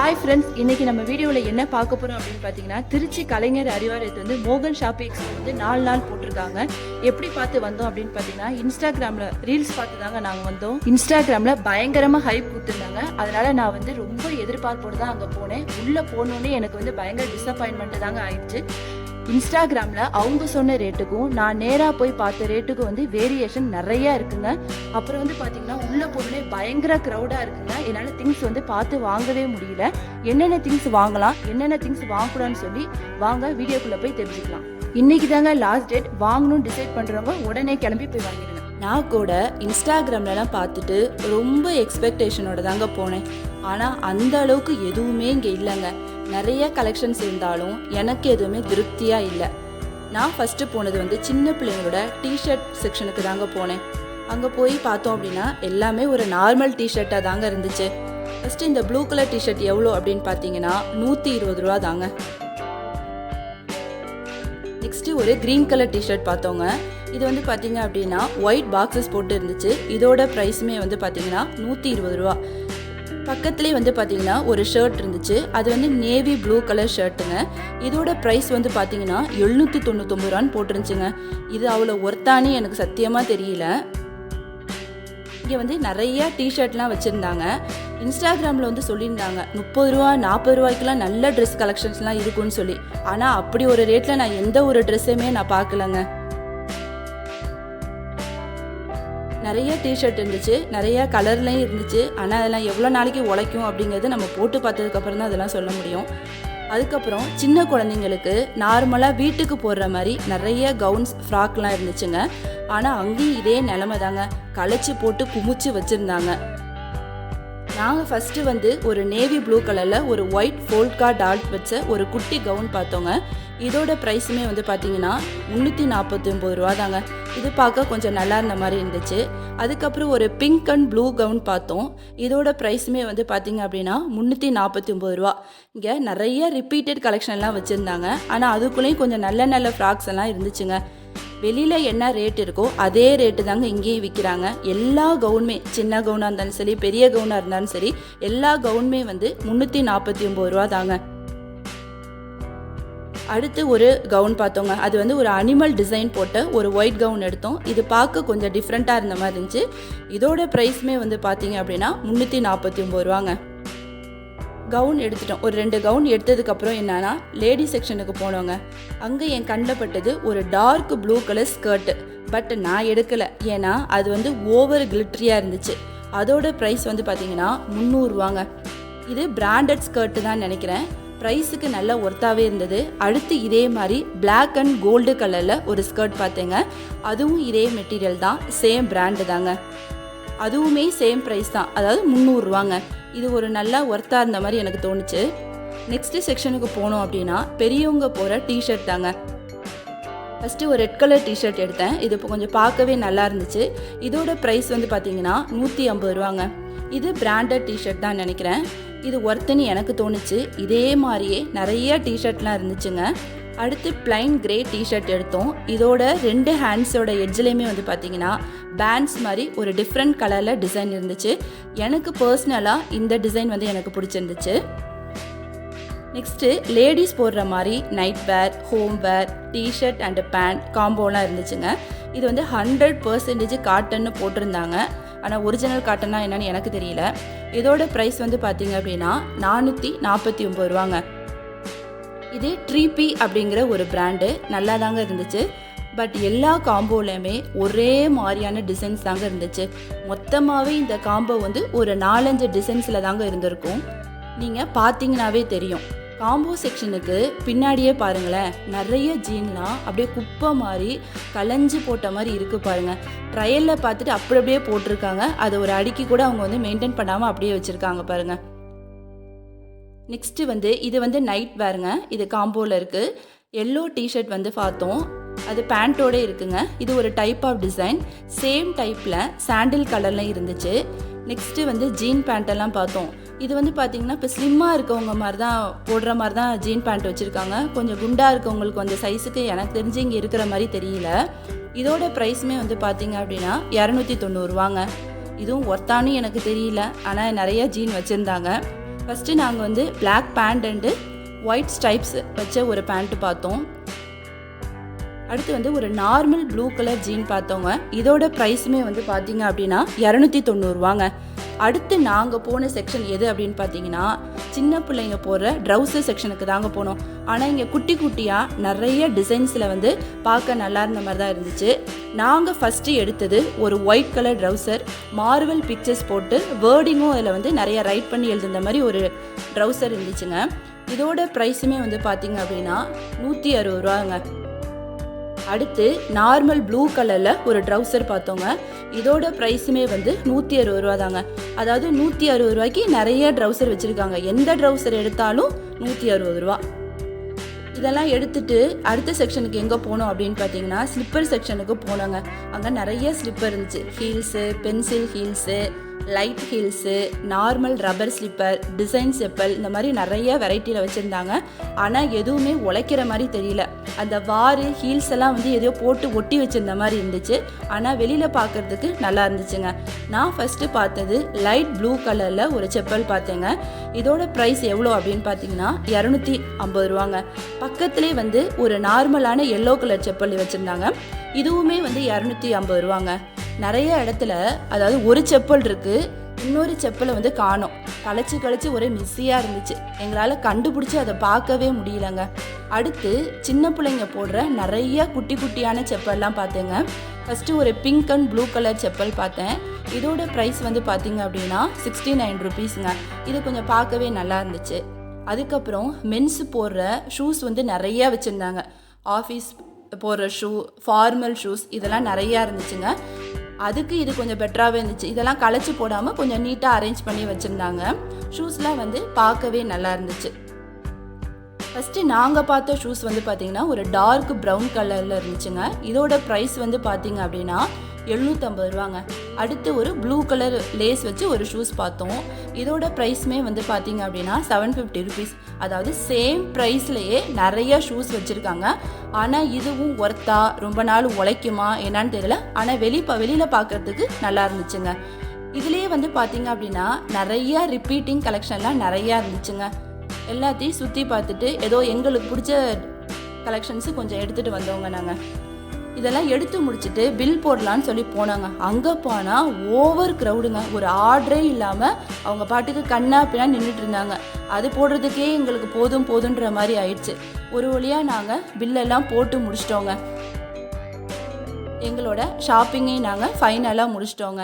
Hi friends இன்னைக்கு நம்ம வீடியோவில் என்ன பார்க்க போகிறோம் அப்படின்னு பார்த்தீங்கன்னா திருச்சி கலைஞர் அறிவாலயத்து வந்து மோகன் ஷாப்பி எக்ஸ்போ வந்து நாலு நாள் போட்டிருக்காங்க. எப்படி பார்த்து வந்தோம் அப்படின்னு பார்த்தீங்கன்னா இன்ஸ்டாகிராமில் ரீல்ஸ் பார்த்து தாங்க நாங்கள் வந்தோம். இன்ஸ்டாகிராமில் பயங்கரமாக ஹைப் கொடுத்துருந்தாங்க. அதனால நான் வந்து ரொம்ப எதிர்பார்ப்போடு தான் அங்கே போனேன். உள்ளே போனோன்னே எனக்கு வந்து பயங்கர டிசப்பாயின்மெண்ட்டு தாங்க ஆயிடுச்சு. இன்ஸ்டாகிராமில் அவங்க சொன்ன ரேட்டுக்கும் நான் நேராக போய் பார்த்த ரேட்டுக்கும் வந்து வேரியேஷன் நிறைய இருக்குங்க. அப்புறம் வந்து பார்த்தீங்கன்னா உள்ளே பொருளே பயங்கர க்ரௌடாக இருக்குங்க. என்னால் திங்ஸ் வந்து பார்த்து வாங்கவே முடியல. என்னென்ன திங்ஸ் வாங்கலாம் என்னென்ன திங்ஸ் வாங்கக்கூடாதுன்னு சொல்லி வாங்க வீடியோக்குள்ளே போய் தெரிஞ்சுக்கலாம். இன்னைக்கு தாங்க லாஸ்ட் டேட் வாங்கணும்னு டிசைட் பண்ணுறவங்க உடனே கிளம்பி போய் வாங்கிடுங்க. நான் கூட இன்ஸ்டாகிராம்லலாம் பார்த்துட்டு ரொம்ப எக்ஸ்பெக்டேஷனோட தாங்க போனேன். ஆனால் அந்த அளவுக்கு எதுவுமே இங்கே இல்லைங்க. நிறைய கலெக்ஷன்ஸ் இருந்தாலும் எனக்கு எதுவுமே திருப்தியாக இல்லை. நான் ஃபஸ்ட்டு போனது வந்து சின்ன பிள்ளைங்களோட டிஷர்ட் செக்ஷனுக்கு தாங்க போனேன். அங்கே போய் பார்த்தோம் அப்படின்னா எல்லாமே ஒரு நார்மல் டிஷர்ட்டாக தாங்க இருந்துச்சு. ஃபஸ்ட்டு இந்த ப்ளூ கலர் டிஷர்ட் எவ்வளோ அப்படின்னு பார்த்தீங்கன்னா நூற்றி இருபது ரூபா தாங்க. நெக்ஸ்ட்டு ஒரு க்ரீன் கலர் டிஷர்ட் பார்த்தோங்க. இது வந்து பார்த்தீங்க அப்படின்னா ஒயிட் பாக்ஸஸ் போட்டு இருந்துச்சு இதோட ப்ரைஸுமே வந்து பார்த்தீங்கன்னா நூற்றி இருபது ரூபா. பக்கத்துலேயே வந்து பார்த்தீங்கன்னா ஒரு ஷர்ட் இருந்துச்சு. அது வந்து நேவி ப்ளூ கலர் ஷர்ட்டுங்க இதோட ப்ரைஸ் வந்து பார்த்தீங்கன்னா எழுநூற்றி தொண்ணூத்தொம்பது ரூபான்னு போட்டிருந்துச்சுங்க. இது அவ்வளோ ஒர்த்தானே எனக்கு சத்தியமாக தெரியல. இங்கே வந்து நிறைய டிஷர்ட்லாம் வச்சுருந்தாங்க. இன்ஸ்டாகிராமில் வந்து சொல்லியிருந்தாங்க முப்பது ரூபா நாற்பது ரூபாய்க்குலாம் நல்ல ட்ரெஸ் கலெக்ஷன்ஸ்லாம் இருக்குன்னு சொல்லி. ஆனால் அப்படி ஒரு ரேட்டில் நான் எந்த ஒரு ட்ரெஸ்ஸுமே நான் பார்க்கலங்க. நிறைய டிஷர்ட் இருந்துச்சு நிறைய கலர்லையும் இருந்துச்சு. ஆனால் அதெல்லாம் எவ்வளோ நாளைக்கு உழைக்கும் அப்படிங்கிறது நம்ம போட்டு பார்த்ததுக்கப்புறம் தான் அதெல்லாம் சொல்ல முடியும். அதுக்கப்புறம் சின்ன குழந்தைங்களுக்கு நார்மலாக வீட்டுக்கு போடுற மாதிரி நிறைய கவுன்ஸ் ஃப்ராக்லாம் இருந்துச்சுங்க. ஆனால் அங்கேயும் இதே நிலமை தாங்க களைச்சி போட்டு குமிச்சு வச்சுருந்தாங்க. நாங்கள் ஃபஸ்ட்டு வந்து ஒரு நேவி ப்ளூ கலரில் ஒரு ஒயிட் ஃபோல்கா டாட் வச்ச ஒரு குட்டி கவுன் பார்த்தோங்க. இதோட ப்ரைஸுமே வந்து பார்த்தீங்கன்னா முந்நூற்றி நாற்பத்தி ஒம்பது ரூபா தாங்க இது பார்க்க கொஞ்சம் நல்லா இருந்த மாதிரி இருந்துச்சு. அதுக்கப்புறம் ஒரு பிங்க் அண்ட் ப்ளூ கவுன் பார்த்தோம். இதோட ப்ரைஸுமே வந்து பார்த்தீங்க அப்படின்னா முந்நூற்றி நாற்பத்தி ஒம்பது ரூபா. இங்கே நிறைய ரிப்பீட்டட் கலெக்ஷன்லாம் வச்சுருந்தாங்க. ஆனால் அதுக்குள்ளேயும் கொஞ்சம் நல்ல நல்ல ஃப்ராக்ஸ் எல்லாம் இருந்துச்சுங்க. வெளியில் என்ன ரேட் இருக்கோ அதே ரேட்டு தாங்க இங்கேயும் விற்கிறாங்க எல்லா கவுனுமே சின்ன கவுனாக இருந்தாலும் சரி பெரிய கவுனாக இருந்தாலும் சரி எல்லா கவுனுமே வந்து முந்நூற்றி நாற்பத்தி ஒம்பது ரூபா தாங்க. அடுத்து ஒரு கவுன் பார்த்தோங்க. அது வந்து ஒரு அனிமல் டிசைன் போட்ட ஒரு ஒயிட் கவுன் எடுத்தோம். இது பார்க்க கொஞ்சம் டிஃப்ரெண்ட்டாக இருந்த மாதிரி இருந்துச்சு. இதோட ப்ரைஸுமே வந்து பார்த்தீங்க அப்படின்னா முந்நூற்றி நாற்பத்தி ஒம்பது ரூபாங்க. கவுன் எடுத்துட்டோம். ஒரு ரெண்டு கவுன் எடுத்ததுக்கப்புறம் என்னன்னா லேடி செக்ஷனுக்கு போனோங்க. அங்கே என் கண்டப்பட்டது ஒரு dark blue colour skirt but நான் எடுக்கலை. ஏன்னா அது வந்து ஓவர் கிளிட்ரியாக இருந்துச்சு. அதோட ப்ரைஸ் வந்து பார்த்தீங்கன்னா முந்நூறுவாங்க இது பிராண்டட் ஸ்கர்ட்டு தான் நினைக்கிறேன். ப்ரைஸுக்கு நல்ல ஒர்த்தாகவே இருந்தது. அடுத்து இதே மாதிரி பிளாக் அண்ட் கோல்டு கலரில் ஒரு ஸ்கர்ட் பார்த்தேங்க. அதுவும் இதே மெட்டீரியல் தான். சேம் பிராண்டு தாங்க. அதுவுமே சேம் ப்ரைஸ் தான். அதாவது முந்நூறுரூவாங்க இது ஒரு நல்லா ஒர்த்தாக இருந்த மாதிரி எனக்கு தோணுச்சு. நெக்ஸ்ட்டு செக்ஷனுக்கு போனோம் அப்படின்னா பெரியவங்க போகிற டிஷர்ட் தாங்க. ஃபஸ்ட்டு ஒரு ரெட் கலர் டிஷர்ட் எடுத்தேன். இது இப்போ கொஞ்சம் பார்க்கவே நல்லா இருந்துச்சு. இதோட ப்ரைஸ் வந்து பார்த்தீங்கன்னா நூற்றி ஐம்பது ரூபாங்க. இது பிராண்டட் டிஷர்ட் தான் நினைக்கிறேன். இது ஒர்த்துன்னு எனக்கு தோணுச்சு. இதே மாதிரியே நிறைய டிஷர்ட்லாம் இருந்துச்சுங்க. அடுத்து பிளைன் கிரே டிஷர்ட் எடுத்தோம். இதோட ரெண்டு ஹேண்ட்ஸோட எட்ஜ்லேயுமே வந்து பார்த்தீங்கன்னா பேண்ட்ஸ் மாதிரி ஒரு டிஃப்ரெண்ட் கலரில் டிசைன் இருந்துச்சு. எனக்கு பர்சனலாக இந்த டிசைன் வந்து எனக்கு பிடிச்சிருந்துச்சு. நெக்ஸ்ட்டு லேடிஸ் போடுற மாதிரி night wear home wear T-shirt and pant காம்போலாம் இருந்துச்சுங்க. இது வந்து ஹண்ட்ரட் பர்சன்டேஜ் காட்டன்னு போட்டிருந்தாங்க. ஆனால் ஒரிஜினல் காட்டன்னா என்னன்னு எனக்கு தெரியல. இதோட ப்ரைஸ் வந்து பார்த்தீங்க அப்படின்னா நானூற்றி நாற்பத்தி ஒம்பது ரூபாங்க. இது ட்ரீபி அப்படிங்கிற ஒரு பிராண்டு நல்லா தாங்க இருந்துச்சு. பட் எல்லா காம்போலையுமே ஒரே மாதிரியான டிசைன்ஸ் தாங்க இருந்துச்சு. மொத்தமாகவே இந்த காம்போ வந்து ஒரு நாலஞ்சு டிசைன்ஸில் தாங்க இருந்திருக்கும். நீங்கள் பார்த்தீங்கன்னாவே தெரியும். காம்போ செக்ஷனுக்கு பின்னாடியே பாருங்களேன். நிறைய ஜீன்லாம் அப்படியே குப்பை மாதிரி கலைஞ்சு போட்ட மாதிரி இருக்குது பாருங்கள் ட்ரையலில் பார்த்துட்டு அப்படி அப்படியே போட்டிருக்காங்க. அதை ஒரு அடிக்கி கூட அவங்க வந்து மெயின்டைன் பண்ணாமல் அப்படியே வச்சுருக்காங்க பாருங்கள் நெக்ஸ்ட்டு வந்து இது வந்து நைட் வேருங்க இது காம்போவில் இருக்குது எல்லோ டிஷர்ட் வந்து பார்த்தோம். அது பேண்ட்டோட இருக்குங்க. இது ஒரு டைப் ஆஃப் டிசைன் சேம் டைப்பில் சாண்டில் கலர்லாம் இருந்துச்சு. நெக்ஸ்ட்டு வந்து ஜீன் பேண்ட்டெல்லாம் பார்த்தோம். இது வந்து பார்த்திங்கன்னா இப்போ ஸ்லிம்மாக இருக்கவங்க மாதிரி தான் போடுற மாதிரி தான் ஜீன் பேண்ட் வச்சுருக்காங்க. கொஞ்சம் குண்டாக இருக்கவங்களுக்கு அந்த சைஸுக்கு எனக்கு தெரிஞ்சு இங்கே இருக்கிற மாதிரி தெரியல. இதோட ப்ரைஸுமே வந்து பார்த்திங்க அப்படின்னா இரநூத்தி தொண்ணூறுவாங்க இதுவும் ஒர்த்தானு எனக்கு தெரியல. ஆனால் நிறையா ஜீன் வச்சுருந்தாங்க. ஃபஸ்ட்டு நாங்கள் வந்து black pant and white stripes வச்ச ஒரு பேண்ட்டு பார்த்தோம். அடுத்து வந்து ஒரு நார்மல் ப்ளூ கலர் ஜீன் பார்த்தோங்க. இதோட ப்ரைஸுமே வந்து பார்த்தீங்க அப்படின்னா இரநூத்தி தொண்ணூறுவாங்க அடுத்து நாங்கள் போன செக்ஷன் எது அப்படின்னு பார்த்தீங்கன்னா சின்ன பிள்ளைங்க போடுற ட்ரௌசர் செக்ஷனுக்கு தாங்க போனோம். ஆனால் இங்கே குட்டி குட்டியாக நிறைய டிசைன்ஸில் வந்து பார்க்க நல்லா இருந்த மாதிரி தான் இருந்துச்சு. நாங்கள் ஃபஸ்ட்டு எடுத்தது ஒரு white colour trouser Marvel pictures போட்டு வேர்டிங்கும் அதில் வந்து நிறைய ரைட் பண்ணி எழுதுந்த மாதிரி ஒரு ட்ரௌசர் இருந்துச்சுங்க. இதோட ப்ரைஸுமே வந்து பார்த்தீங்க அப்படின்னா நூற்றி அறுபது ரூபாங்க. அடுத்து நார்மல் ப்ளூ கலரில் ஒரு ட்ரௌசர் பார்த்தோங்க. இதோட ப்ரைஸுமே வந்து நூற்றி அறுபது ரூபா தாங்க அதாவது நூற்றி அறுபது ரூபாய்க்கு நிறைய ட்ரௌசர் வச்சுருக்காங்க. எந்த ட்ரௌசர் எடுத்தாலும் நூற்றி அறுபது ரூபா. இதெல்லாம் எடுத்துட்டு அடுத்த செக்ஷனுக்கு எங்கே போனோம் அப்படின்னு பார்த்தீங்கன்னா ஸ்லிப்பர் செக்ஷனுக்கு போனோங்க. அங்கே நிறைய ஸ்லிப்பர் இருந்துச்சு. Heels pencil heels light heels normal rubber slipper design chappal இந்த மாதிரி நிறைய வெரைட்டியில் வச்சுருந்தாங்க. ஆனால் எதுவுமே உழைக்கிற மாதிரி தெரியல. அந்த வாரு ஹீல்ஸ் எல்லாம் வந்து எதையோ போட்டு ஒட்டி வச்சுருந்த மாதிரி இருந்துச்சு. ஆனால் வெளியில் பார்க்கறதுக்கு நல்லா இருந்துச்சுங்க. நான் ஃபஸ்ட்டு பார்த்தது லைட் ப்ளூ கலரில் ஒரு செப்பல் பார்த்தேங்க. இதோட ப்ரைஸ் எவ்வளோ அப்படின்னு பார்த்தீங்கன்னா இரநூத்தி ஐம்பது ரூபாங்க. பக்கத்துலேயே வந்து ஒரு நார்மலான எல்லோ கலர் செப்பல் வச்சுருந்தாங்க. இதுவுமே வந்து இரநூத்தி ஐம்பது ரூபாங்க. நிறைய இடத்துல அதாவது ஒரு செப்பல் இருக்குது இன்னொரு செப்பலை வந்து காணோம். கலைச்சி கழிச்சு ஒரே மிஸ்ஸியாக இருந்துச்சு. எங்களால் கண்டுபிடிச்சி அதை பார்க்கவே முடியலங்க. அடுத்து சின்ன பிள்ளைங்க போடுற நிறைய குட்டி குட்டியான செப்பல்லாம் பார்த்தேங்க. ஃபஸ்ட்டு ஒரு pink and blue colour chappal பார்த்தேன். இதோட ப்ரைஸ் வந்து பார்த்தீங்க அப்படின்னா சிக்ஸ்டி நைன் ருபீஸுங்க இது கொஞ்சம் பார்க்கவே நல்லா இருந்துச்சு. அதுக்கப்புறம் மென்ஸ் போடுற ஷூஸ் வந்து நிறைய வச்சுருந்தாங்க. ஆஃபீஸ் போடுற ஷூ ஃபார்மல் ஷூஸ் இதெல்லாம் நிறையா இருந்துச்சுங்க. அதுக்கு இது கொஞ்சம் பெட்டராகவே இருந்துச்சு. இதெல்லாம் களைச்சி போடாமல் கொஞ்சம் நீட்டாக அரேஞ்ச் பண்ணி வச்சுருந்தாங்க. ஷூஸ்லாம் வந்து பார்க்கவே நல்லா இருந்துச்சு. ஃபஸ்ட்டு நாங்கள் பார்த்த ஷூஸ் வந்து பார்த்திங்கன்னா ஒரு டார்க் ப்ரௌன் கலரில் இருந்துச்சுங்க. இதோட ப்ரைஸ் வந்து பார்த்திங்க அப்படின்னா எழுநூற்றம்பது ரூபாங்க. அடுத்து ஒரு ப்ளூ கலர் லேஸ் வச்சு ஒரு ஷூஸ் பார்த்தோம். இதோட ப்ரைஸுமே வந்து பார்த்தீங்க அப்படின்னா செவன் ஃபிஃப்டி ருபீஸ் அதாவது சேம் ப்ரைஸ்லேயே நிறைய ஷூஸ் வச்சுருக்காங்க. ஆனால் இதுவும் ஒர்த்தா ரொம்ப நாள் உழைக்குமா? என்னன்னு தெரியல. ஆனால் வெளி வெளியில் பார்க்குறதுக்கு நல்லா இருந்துச்சுங்க. இதுலேயே வந்து பார்த்தீங்க அப்படின்னா நிறைய ரிப்பீட்டிங் கலெக்ஷன்லாம் நிறையா இருந்துச்சுங்க. எல்லாத்தையும் சுற்றி பார்த்துட்டு ஏதோ எங்களுக்கு பிடிச்ச கலெக்ஷன்ஸு கொஞ்சம் எடுத்துகிட்டு வந்தவங்க நாங்கள் இதெல்லாம் எடுத்து முடிச்சுட்டு பில் போடலான்னு சொல்லி போனாங்க. அங்கே போனால் ஓவர் க்ரௌடுங்க ஒரு ஆர்டரே இல்லாமல் அவங்க பாட்டுக்கு கண்ணா பின்னா நின்றுட்டு இருந்தாங்க. அது போடுறதுக்கே எங்களுக்கு போதும் போதுன்ற மாதிரி ஆயிடுச்சு. ஒரு வழியாக நாங்கள் பில்லெல்லாம் போட்டு முடிச்சிட்டோங்க. எங்களோட ஷாப்பிங்கை நாங்கள் ஃபைனலாக முடிச்சிட்டோங்க.